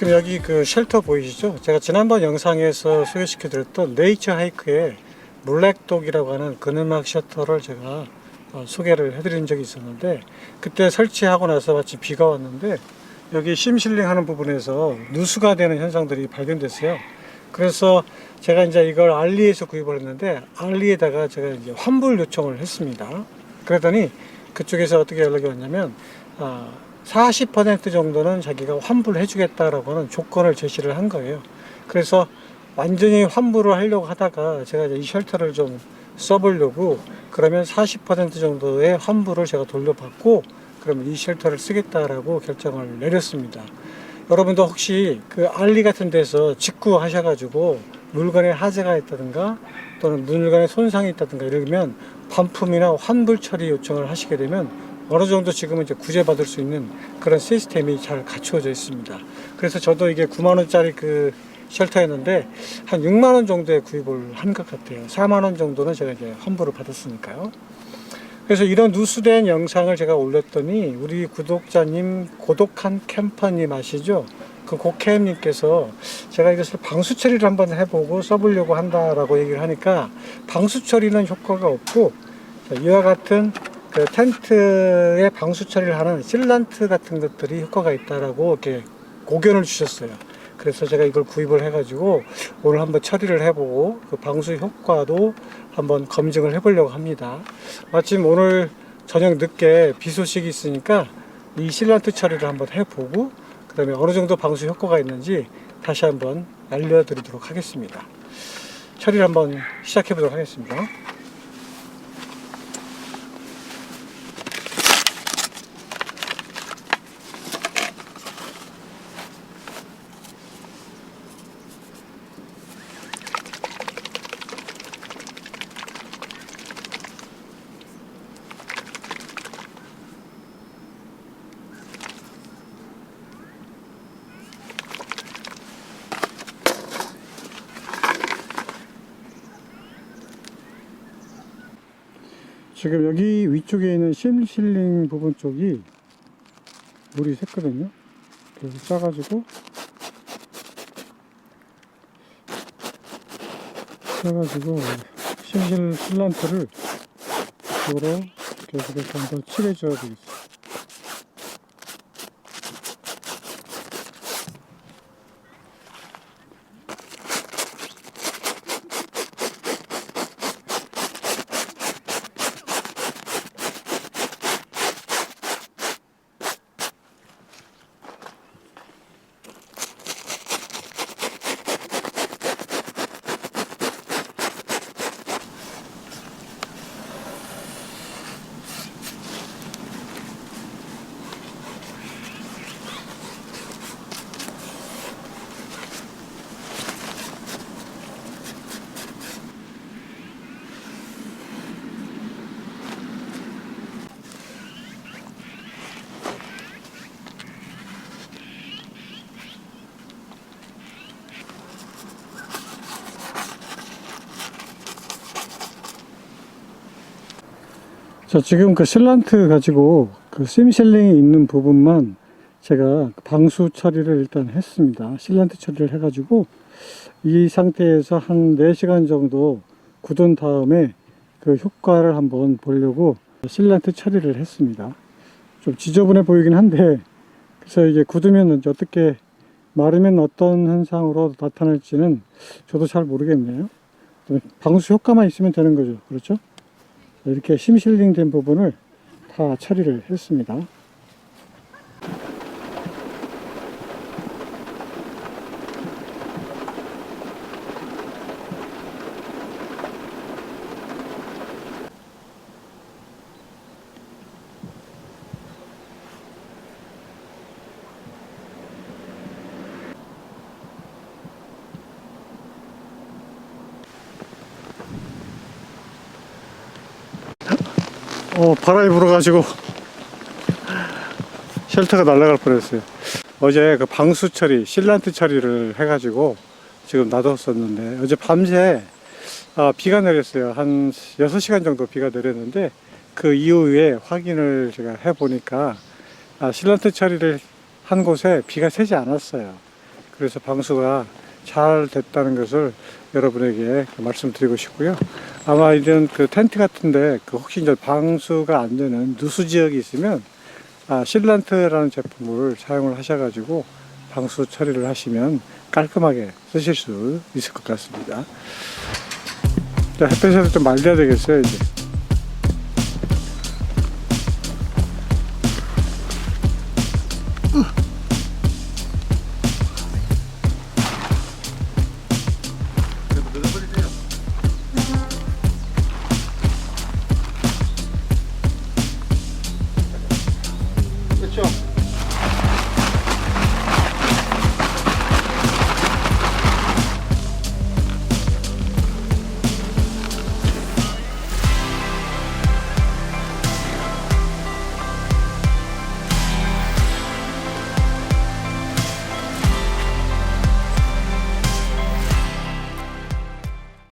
지금 여기 그 쉘터 보이시죠? 제가 지난번 영상에서 소개시켜 드렸던 네이처 하이크의 물렉독이라고 하는 그늘막 쉘터를 제가 어, 소개를 해드린 적이 있었는데 그때 설치하고 나서 마치 비가 왔는데 여기 심실링 하는 부분에서 누수가 되는 현상들이 발견됐어요. 그래서 제가 이제 이걸 알리에서 구입을 했는데 알리에다가 제가 이제 환불 요청을 했습니다. 그랬더니 그쪽에서 어떻게 연락이 왔냐면 아, 40% 정도는 자기가 환불해 주겠다라고 하는 조건을 제시를 한 거예요. 그래서 완전히 환불을 하려고 하다가 제가 이 쉘터를 좀 써보려고 그러면 40% 정도의 환불을 제가 돌려받고 그러면 이 쉘터를 쓰겠다라고 결정을 내렸습니다. 여러분도 혹시 그 알리 같은 데서 직구 하셔가지고 물건에 하재가 있다든가 또는 물건에 손상이 있다든가 이러면 반품이나 환불 처리 요청을 하시게 되면 어느 정도 지금은 이제 구제받을 수 있는 그런 시스템이 잘 갖추어져 있습니다. 그래서 저도 이게 9만 원짜리 그 쉘터였는데 한 6만 원 정도에 구입을 한 것 같아요. 4만 원 정도는 제가 이제 환불을 받았으니까요. 그래서 이런 누수된 영상을 제가 올렸더니 우리 구독자님 고독한 캠퍼님 아시죠? 그 고캠님께서 제가 이것을 방수 처리를 한번 해보고 써보려고 한다라고 얘기를 하니까 방수 처리는 효과가 없고 자, 이와 같은 그 텐트에 방수 처리를 하는 실란트 같은 것들이 효과가 있다라고 이렇게 고견을 주셨어요. 그래서 제가 이걸 구입을 해가지고 오늘 한번 처리를 해보고 그 방수 효과도 한번 검증을 해보려고 합니다. 마침 오늘 저녁 늦게 비 소식이 있으니까 이 실란트 처리를 한번 해보고 그 다음에 어느 정도 방수 효과가 있는지 다시 한번 알려드리도록 하겠습니다. 처리를 한번 시작해 보도록 하겠습니다. 지금 여기 위쪽에 있는 심실링 부분 쪽이 물이 샜거든요. 그래서 싸가지고 싸가지고 심실 슬란트를 이쪽으로 계속해서 한번 칠해줘야 되겠어요. 자, 지금 그 실란트 가지고 그 심실링이 있는 부분만 제가 방수 처리를 일단 했습니다. 실란트 처리를 해가지고 이 상태에서 한 4시간 정도 굳은 다음에 그 효과를 한번 보려고 실란트 처리를 했습니다. 좀 지저분해 보이긴 한데 그래서 이게 굳으면 어떻게 마르면 어떤 현상으로 나타날지는 저도 잘 모르겠네요. 방수 효과만 있으면 되는 거죠. 그렇죠? 이렇게 심실링 된 부분을 다 처리를 했습니다. 어, 바람이 불어가지고 쉘터가 날아갈 뻔했어요. 어제 그 방수 처리, 실란트 처리를 해가지고 지금 놔뒀었는데 어제 밤새 아, 비가 내렸어요. 한 6시간 정도 비가 내렸는데 그 이후에 확인을 제가 해보니까 아, 실란트 처리를 한 곳에 비가 새지 않았어요. 그래서 방수가 잘 됐다는 것을 여러분에게 말씀드리고 싶고요. 아마 이런 그 텐트 같은데 그 혹시 이제 방수가 안 되는 누수 지역이 있으면 아, 실란트라는 제품을 사용을 하셔가지고 방수 처리를 하시면 깔끔하게 쓰실 수 있을 것 같습니다. 자, 햇볕에서 좀 말려야 되겠어요, 이제.